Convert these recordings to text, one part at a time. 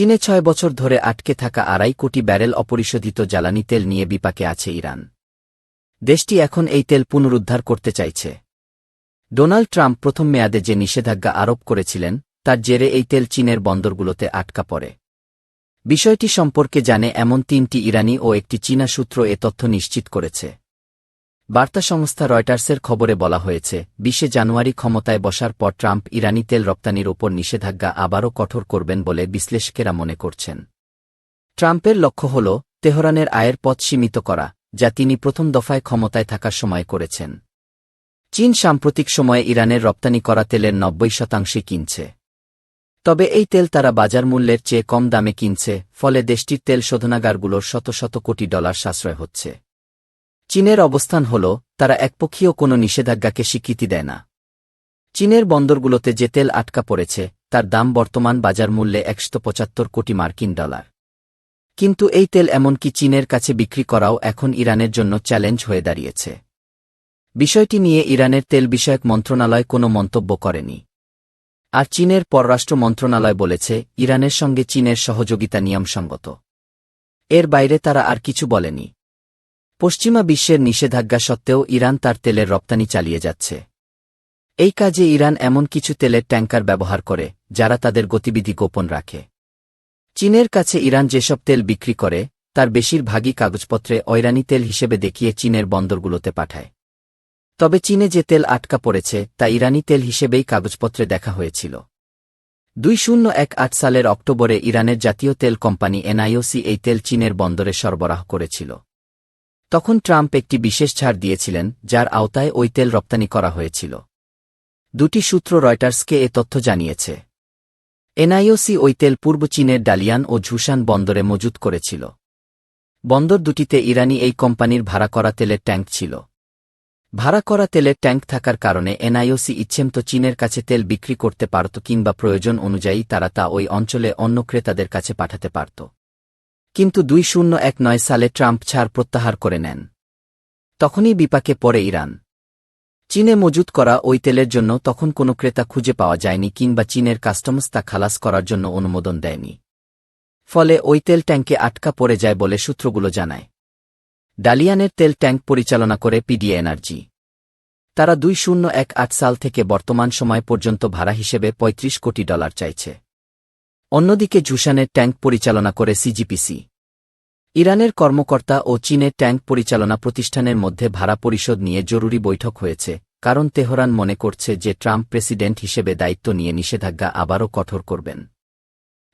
চীনে ছয় বছর ধরে আটকে থাকা আড়াই কোটি ব্যারেল অপরিশোধিত জ্বালানি তেল নিয়ে বিপাকে আছে ইরান। দেশটি এখন এই তেল পুনরুদ্ধার করতে চাইছে। ডোনাল্ড ট্রাম্প প্রথম মেয়াদে যে নিষেধাজ্ঞা আরোপ করেছিলেন, তার জেরে এই তেল চীনের বন্দরগুলোতে আটকা পড়ে। বিষয়টি সম্পর্কে জানে এমন তিনটি ইরানি ও একটি চীনা সূত্র এ তথ্য নিশ্চিত করেছে। বার্তা সংস্থা রয়টার্সের খবরে বলা হয়েছে, বিশে জানুয়ারি ক্ষমতায় বসার পর ট্রাম্প ইরানি তেল রপ্তানির ওপর নিষেধাজ্ঞা আবারও কঠোর করবেন বলে বিশ্লেষকেরা মনে করছেন। ট্রাম্পের লক্ষ্য হল, তেহরানের আয়ের পথ সীমিত করা, যা তিনি প্রথম দফায় ক্ষমতায় থাকার সময় করেছেন। চীন সাম্প্রতিক সময়ে ইরানের রপ্তানি করা তেলের নব্বই শতাংশে কিনছে। তবে এই তেল তারা বাজার মূল্যের চেয়ে কম দামে কিনছে, ফলে দেশটির তেল শোধনাগারগুলোর শত শত কোটি ডলার সাশ্রয় হচ্ছে। চীনের অবস্থান হল, তারা একপক্ষীয় কোনো নিষেধাজ্ঞাকে স্বীকৃতি দেয় না। চীনের বন্দরগুলোতে যে তেল আটকা পড়েছে, তার দাম বর্তমান বাজার মূল্যে একশো পঁচাত্তর কোটি মার্কিন ডলার। কিন্তু এই তেল এমনকি চীনের কাছে বিক্রি করাও এখন ইরানের জন্য চ্যালেঞ্জ হয়ে দাঁড়িয়েছে। বিষয়টি নিয়ে ইরানের তেল বিষয়ক মন্ত্রণালয় কোনো মন্তব্য করেনি। আর চীনের পররাষ্ট্র মন্ত্রণালয় বলেছে, ইরানের সঙ্গে চীনের সহযোগিতা নিয়মসঙ্গত। এর বাইরে তারা আর কিছু বলেনি। পশ্চিমা বিশ্বের নিষেধাজ্ঞা সত্ত্বেও ইরান তার তেলের রপ্তানি চালিয়ে যাচ্ছে। এই কাজে ইরান এমন কিছু তেলের ট্যাঙ্কার ব্যবহার করে, যারা তাদের গতিবিধি গোপন রাখে। চীনের কাছে ইরান যেসব তেল বিক্রি করে, তার বেশিরভাগই কাগজপত্রে ঐরানি তেল হিসেবে দেখিয়ে চীনের বন্দরগুলোতে পাঠায়। তবে চীনে যে তেল আটকা পড়েছে, তা ইরানি তেল হিসেবেই কাগজপত্রে দেখা হয়েছিল। দুই শূন্য এক আট সালের অক্টোবরে ইরানের জাতীয় তেল কোম্পানি এনআইওসি এই তেল চীনের বন্দরে সরবরাহ করেছিল। তখন ট্রাম্প একটি বিশেষ ছাড় দিয়েছিলেন, যার আওতায় ওই তেল রপ্তানি করা হয়েছিল। দুটি সূত্র রয়টার্সকে এ তথ্য জানিয়েছে। এনআইওসি ওই তেল পূর্ব চীনের ডালিয়ান ও ঝুসান বন্দরে মজুত করেছিল। বন্দর দুটিতে ইরানি এই কোম্পানির ভাড়া করা তেলের ট্যাঙ্ক ছিল। ভাড়া করা তেলের ট্যাঙ্ক থাকার কারণে এনআইওসি ইচ্ছেমতো চীনের কাছে তেল বিক্রি করতে পারত কিংবা প্রয়োজন অনুযায়ী তারা তা ওই অঞ্চলে অন্য ক্রেতাদের কাছে পাঠাতে পারত। কিন্তু দুই শূন্য এক নয় সালে ট্রাম্প ছাড় প্রত্যাহার করে নেন। তখনই বিপাকে পড়ে ইরান। চীনে মজুত করা ওই তেলের জন্য তখন কোনো ক্রেতা খুঁজে পাওয়া যায়নি কিংবা চীনের কাস্টমস তা খালাস করার জন্য অনুমোদন দেয়নি। ফলে ওই তেল ট্যাঙ্কে আটকা পড়ে যায় বলে সূত্রগুলো জানায়। ডালিয়ানের তেল ট্যাঙ্ক পরিচালনা করে পিডিএ এনার্জি। তারা দুই শূন্য এক আট সাল থেকে বর্তমান সময় পর্যন্ত ভাড়া হিসেবে ৩৫ কোটি ডলার চাইছে। অন্যদিকে জুসানের ট্যাঙ্ক পরিচালনা করে সিজিপিসি। ইরানের কর্মকর্তা ও চীনের ট্যাঙ্ক পরিচালনা প্রতিষ্ঠানের মধ্যে ভাড়া পরিষদ নিয়ে জরুরি বৈঠক হয়েছে, কারণ তেহরান মনে করছে যে ট্রাম্প প্রেসিডেন্ট হিসেবে দায়িত্ব নিয়ে নিষেধাজ্ঞা আবারও কঠোর করবেন।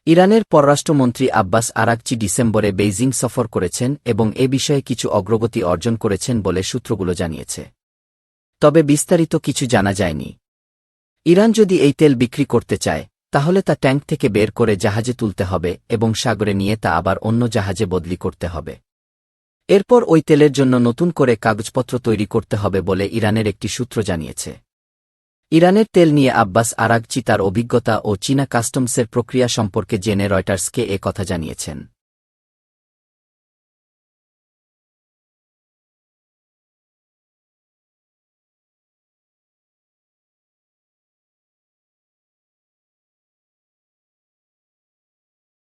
ইরানের পররাষ্ট্রমন্ত্রী আব্বাস আরাকচি ডিসেম্বরে বেইজিং সফর করেছেন এবং এ বিষয়ে কিছু অগ্রগতি অর্জন করেছেন বলে সূত্রগুলো জানিয়েছে। তবে বিস্তারিত কিছু জানা যায়নি। ইরান যদি এই তেল বিক্রি করতে চায় তাহলে তা ট্যাঙ্ক থেকে বের করে জাহাজে তুলতে হবে এবং সাগরে নিয়ে তা আবার অন্য জাহাজে বদলি করতে হবে। এরপর ওই তেলের জন্য নতুন করে কাগজপত্র তৈরি করতে হবে বলে ইরানের একটি সূত্র জানিয়েছে। ইরানের তেল নিয়ে আব্বাস আরাগচি তার অভিজ্ঞতা ও চীনা কাস্টমসের প্রক্রিয়া সম্পর্কে জেনে রয়টার্সকে কথা জানিয়েছেন।